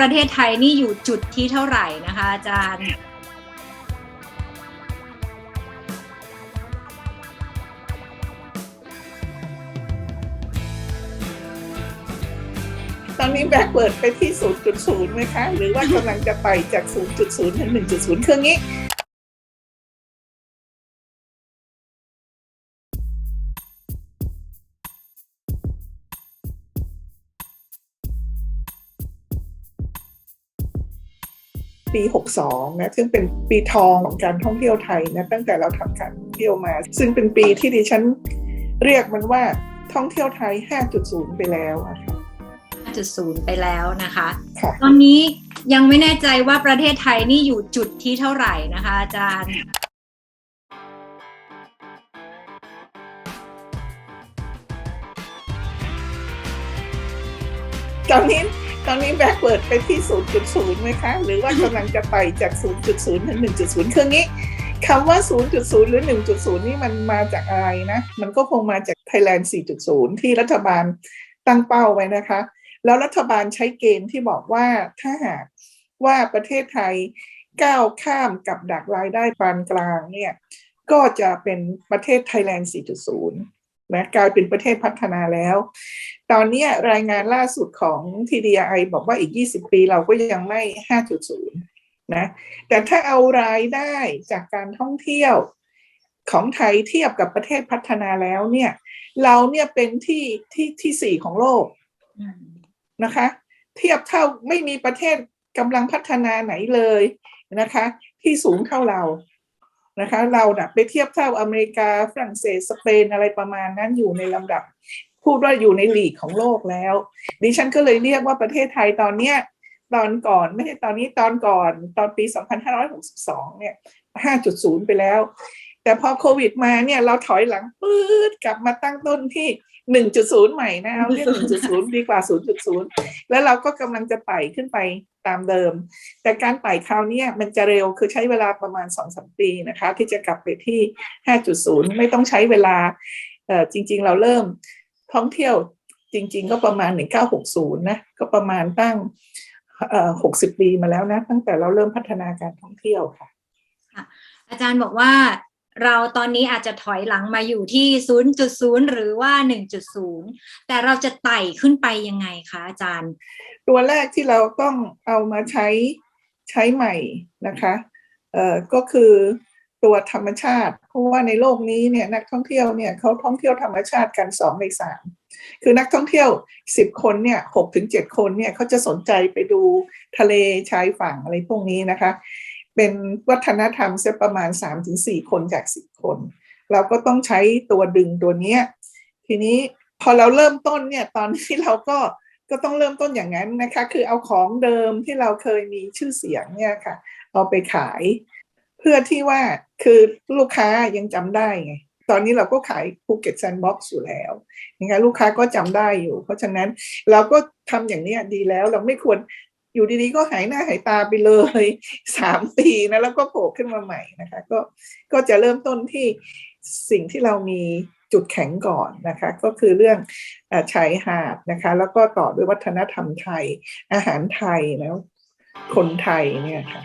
ประเทศไทยนี่อยู่จุดที่เท่าไหร่นะคะอาจารย์ตอนนี้แบกเปิดไปที่ 0.0ไหมคะ หรือว่ากำลังจะไปจาก 0.0ถึง1.0คืองี้ ปี 62 นะซึ่งเป็นปีทองของการท่องเที่ยวไทยนะตั้งแต่เราทำการท่องเที่ยวมา ซึ่งเป็นปีที่ดิฉันเรียกมันว่าท่องเที่ยวไทย 5.0 ไปแล้วอะค่ะ5.0 ไปแล้วนะคะค่ะตอนนี้ยังไม่แน่ใจว่าประเทศไทยนี่อยู่จุดที่เท่าไหร่นะคะอาจารย์ตอนนี้ต อนนี้แบกเปิดไปที่ 0.0ไหมคะ หรือว่ากำลังจะไปจาก 0.0 ถึง 1.0คืองี้คำว่า 0.0 หรือ 1.0 นี่มันมาจากอะไรนะ มันก็คงมาจาก Thailand 4.0 ที่รัฐบาลตั้งเป้าไว้นะคะ แล้วรัฐบาลใช้เกณฑ์ที่บอกว่าถ้าหากว่าประเทศไทยก้าวข้ามกับดักรายได้ปานกลางเนี่ย ก็จะเป็นประเทศ Thailand 4.0 นะกลายเป็นประเทศพัฒนาแล้ว ตอนนี้รายงานล่าสุดของ TDI บอกว่าอีก 20 ปีเราก็ยังไม่ 5.0 นะ แต่ถ้าเอารายได้จากการท่องเที่ยวของไทยเทียบกับประเทศพัฒนาแล้วเนี่ย เราเนี่ยเป็นที่ที่ที่สี่ของโลกนะคะ เทียบเท่าไม่มีประเทศกำลังพัฒนาไหนเลยนะคะ ที่สูงเท่าเรา นะคะ เราน่ะไปเทียบเท่าอเมริกาฝรั่งเศสสเปนอะไรประมาณนั้นอยู่ในลำดับ พูดว่าอยู่ในหลีกของโลกแล้ว ดิฉันก็เลยเรียกว่าประเทศไทยตอนเนี้ยตอนก่อนไม่ใช่ตอนนี้ตอนก่อนตอนปี 2562 เนี่ย 5.0 ไปแล้ว แต่พอโควิดมาเนี่ยเราถอยหลังปื๊ดกลับมาตั้งต้นที่1.0ใหม่นะเอาเรียก1.0ดีกว่า0.0แล้วเราก็กำลังจะไต่ขึ้นไปตามเดิม แต่การไต่คราวนี้มันจะเร็วคือใช้เวลาประมาณ2-3ปีนะคะ ที่จะกลับไปที่5.0ไม่ต้องใช้เวลาเออจริง ๆ เราเริ่มท่องเที่ยวจริง ๆ ก็ประมาณ1960นะก็ประมาณตั้งเอ่อ60ปีมาแล้วนะ ตั้งแต่เราเริ่มพัฒนาการท่องเที่ยวค่ะอาจารย์บอกว่า เราตอนนี้อาจจะถอยหลังมาอยู่ที่ 0.0 หรือว่า 1.0 แต่เราจะไต่ขึ้นไปยังไงคะอาจารย์ ตัวแรกที่เราต้องเอามาใช้ใช้ใหม่นะคะเอ่อก็คือตัวธรรมชาติ เพราะว่าในโลกนี้เนี่ยนักท่องเที่ยวเนี่ยเขาท่องเที่ยวธรรมชาติกันสองในสามคือนักท่องเที่ยวสิบคนเนี่ยหกถึงเจ็ดคนเนี่ยเขาจะสนใจไปดูทะเลชายฝั่งอะไรพวกนี้นะคะ เป็นวัฒนธรรมเสียประมาณสามถึงสี่คนจากสิบคน เราก็ต้องใช้ตัวดึงตัวเนี้ยทีนี้พอเราเริ่มต้นเนี่ยตอนที่เราก็ก็ต้องเริ่มต้นอย่างนั้นนะคะ คือเอาของเดิมที่เราเคยมีชื่อเสียงเนี่ยค่ะ เอาไปขาย เพื่อที่ว่าคือลูกค้ายังจำได้ไงตอนนี้เราก็ขายภูเก็ตแซนด์บ็อกซ์อยู่แล้วนะคะลูกค้าก็จำได้อยู่ เพราะฉะนั้นเราก็ทำอย่างนี้ดีแล้วเราไม่ควร อยู่ดีๆก็หายหน้าหายตาไปเลยสามปีนะแล้วก็โผล่ขึ้นมาใหม่นะคะ ก็ก็จะเริ่มต้นที่สิ่งที่เรามีจุดแข็งก่อนนะคะ ก็คือเรื่องอชายหาดนะคะ แล้วก็ต่อด้วยวัฒนธรรมไทย อาหารไทยแล้วคนไทยเนี่ยค่ะ